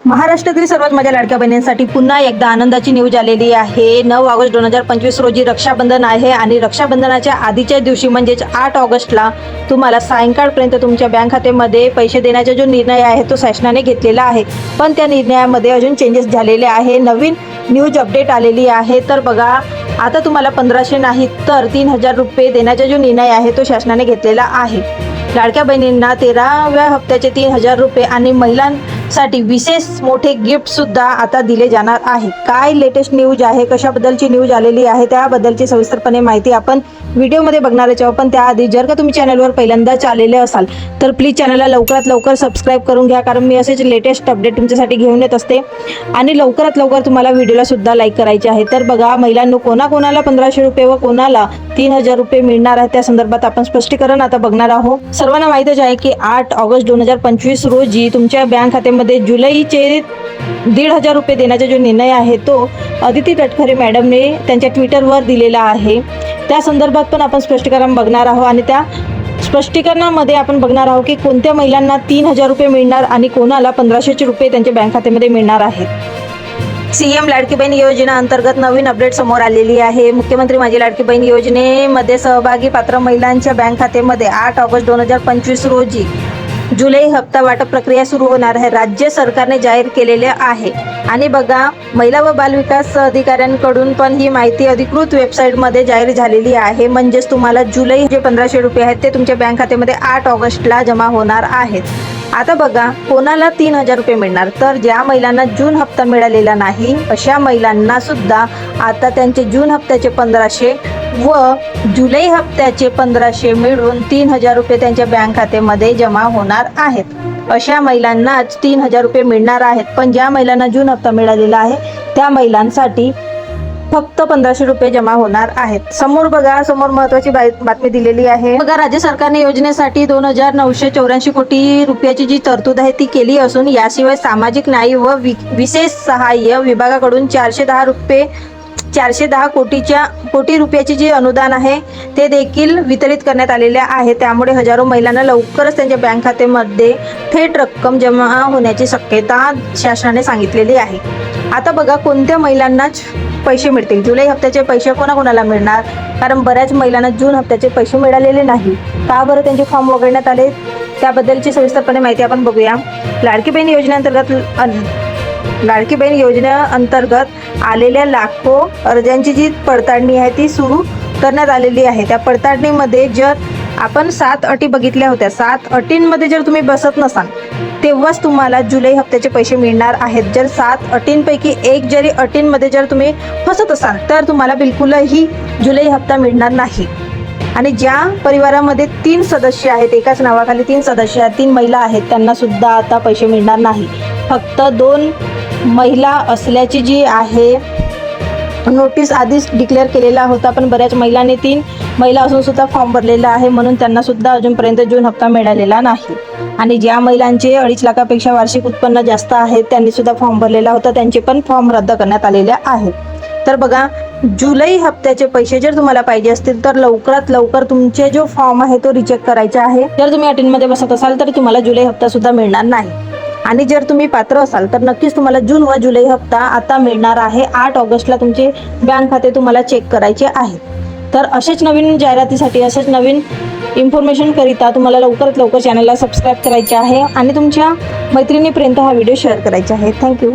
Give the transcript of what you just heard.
महाराष्ट्रातील सर्वात माझ्या लाडक्या बहिणींसाठी पुन्हा एकदा आनंदाची न्यूज आलेली आहे. नऊ ऑगस्ट दोन हजार पंचवीस रोजी रक्षाबंधन आहे आणि रक्षाबंधनाच्या आधीच्या दिवशी म्हणजेच आठ ऑगस्टला तुम्हाला सायंकाळपर्यंत तुमच्या बँक खात्यामध्ये पैसे देण्याचा जो निर्णय आहे तो शासनाने घेतलेला आहे. पण त्या निर्णयामध्ये अजून चेंजेस झालेले आहे. नवीन न्यूज अपडेट आलेली आहे. तर बघा आता तुम्हाला पंधराशे नाही तर तीन हजार रुपये देण्याचा जो निर्णय आहे तो शासनाने घेतलेला आहे. लाडक्या बहिणींना तेराव्या हप्त्याचे तीन हजार रुपये आणि साठी विशेष मोठे गिफ्ट सुद्धा आता दिले जाणार आहे. काय लेटेस्ट न्यूज आहे? कशाबद्दलची न्यूज आलेली आहे? त्याबद्दलची सविस्तरपणे माहिती आपण व्हिडिओमध्ये बघणारच आहोत. पण त्याआधी जर का तुम्ही चॅनलवर पहिल्यांदाच आलेले असाल तर प्लीज चॅनलला लवकरात लवकर सबस्क्राईब करून घ्या. कारण मी असेच लेटेस्ट अपडेट तुमच्यासाठी घेऊन येत असते. आणि लवकरात लवकर तुम्हाला व्हिडिओला सुद्धा लाईक करायचे आहे. तर बघा महिलांनो कोणाकोणाला पंधराशे रुपये व कोणाला तीन हजार रुपये मिळणार आहे त्या संदर्भात आपण स्पष्टीकरण आता बघणार आहोत. सर्वांना माहीतच आहे की आठ ऑगस्ट दोन हजार पंचवीस रोजी तुमच्या बँक खात्यामध्ये जुलैचे दीड हजार रुपये देण्याचा जो निर्णय आहे तो अदिती तटकरे मॅडमने त्यांच्या ट्विटरवर दिलेला आहे. त्या संदर्भात पण आपण स्पष्टीकरण बघणार आहोत आणि त्या स्पष्टीकरणामध्ये आपण बघणार आहोत की कोणत्या महिलांना तीन हजार रुपये मिळणार आणि कोणाला पंधराशेचे रुपये त्यांच्या बँक खात्यामध्ये मिळणार आहेत सीएम लाडकी बहीण योजना अंतर्गत नवीन अपडेट समोर आलेली आहे. मुख्यमंत्री माझी लाडकी बहीण योजनेमध्ये सहभागी पात्र महिलांच्या बँक खात्यामध्ये आठ ऑगस्ट दोन हजार पंचवीस रोजी जुलै हप्ता वाटप प्रक्रिया सुरू होणार आहे. राज्य सरकारने जाहीर केलेले आहे. आणि बघा महिला व बालविकास अधिकाऱ्यांकडून पण ही माहिती अधिकृत वेबसाईटमध्ये जाहीर झालेली आहे. म्हणजेच तुम्हाला जुलै जे पंधराशे रुपये आहेत ते तुमच्या बँक खात्यामध्ये आठ ऑगस्टला जमा होणार आहेत. आता बघा कोणाला तीन हजार रुपये मिळणार? तर ज्या महिलांना जून हप्ता मिळालेला नाही अशा महिलांना सुद्धा आता त्यांचे जून हप्त्याचे पंधराशे व जुलै हप्त्याचे पंधराशे मिळून तीन हजार रुपये त्यांच्या बँक खात्यामध्ये जमा होणार आहेत. अशा महिलांनाच तीन हजार रुपये मिळणार आहेत. पण ज्या महिलांना जून हप्ता मिळालेला आहे त्या महिलांसाठी फक्त पंधराशे रुपये जमा होणार आहेत. समोर बघा समोर महत्वाची बातमी दिलेली आहे. बघा राज्य सरकारने योजनेसाठी दोन हजार नऊशे चौऱ्याऐंशी कोटी रुपयाची जी तरतूद आहे ती केली असून याशिवाय सामाजिक न्याय व वि- विशेष सहाय्य विभागाकडून चारशे दहा रुपये चारशे दहा कोटीच्या कोटी रुपयाचे जे अनुदान आहे ते देखील वितरित करण्यात आलेले आहे. त्यामुळे हजारो महिलांना लवकरच त्यांच्या बँक खात्यामध्ये थेट रक्कम जमा होण्याची शक्यता शासनाने सांगितलेली आहे. आता बघा कोणत्या महिलांनाच पैसे मिळतील? जुलै हप्त्याचे पैसे कोणाकोणाला मिळणार? कारण बऱ्याच महिलांना जून हप्त्याचे पैसे मिळालेले नाही. का बरं त्यांचे फॉर्म वगळण्यात आले? त्याबद्दलची सविस्तरपणे माहिती आपण बघूया. लाडकी बहीण योजनेअंतर्गत अन- लाडकी बहीण योजनेअंतर्गत आलेल्या लाखो अर्जांची जी पडताळणी आहे ती सुरू करण्यात आलेली आहे. त्या पडताळणीमध्ये जर आपण सात अटी बघितल्या होत्या सात अटींमध्ये जर तुम्ही बसत नसाल तेव्हाच तुम्हाला जुलै हप्त्याचे पैसे मिळणार आहेत. जर सात अटींपैकी एक जरी अटींमध्ये जर तुम्ही फसत असाल तर तुम्हाला बिलकुलही जुलै हप्ता मिळणार नाही. आणि ज्या परिवारामध्ये तीन सदस्य आहेत एकाच नावाखाली तीन सदस्य आहेत तीन महिला आहेत त्यांना सुद्धा आता पैसे मिळणार नाही. फक्त दोन महिला असल्याची जी आहे नोटीस आधीच डिक्लेअर केलेला होता पण बऱ्याच महिलांनी तीन महिला असून सुद्धा फॉर्म भरलेला आहे म्हणून त्यांना सुद्धा अजूनपर्यंत जून हप्ता मिळालेला नाही. आणि ज्या महिलांचे अडीच लाखापेक्षा वार्षिक उत्पन्न जास्त आहे त्यांनी सुद्धा फॉर्म भरलेला होता त्यांचे पण फॉर्म रद्द करण्यात आलेले आहेत तर बघा जुलै हप्त्याचे पैसे जर तुम्हाला पाहिजे असतील तर लवकरात लवकर तुमचे जो फॉर्म आहे तो रिचेक करायचा आहे. जर तुम्ही अटींमध्ये बसत असाल तर तुम्हाला जुलै हप्ता सुद्धा मिळणार नाही. आणि जर तुम्ही पात्र असाल तर नक्कीच तुम्हाला जून व जुलै हप्ता आता मिळणार आहे. आठ ऑगस्टला तुमचे बँक खाते तुम्हाला चेक करायचे आहे. तर असेच नवीन जाहिरातीसाठी असेच नवीन इन्फॉर्मेशन करिता तुम्हाला लवकरात लवकर चॅनलला सबस्क्राईब करायचे आहे आणि तुमच्या मैत्रिणीपर्यंत हा व्हिडिओ शेअर करायचा आहे. थँक्यू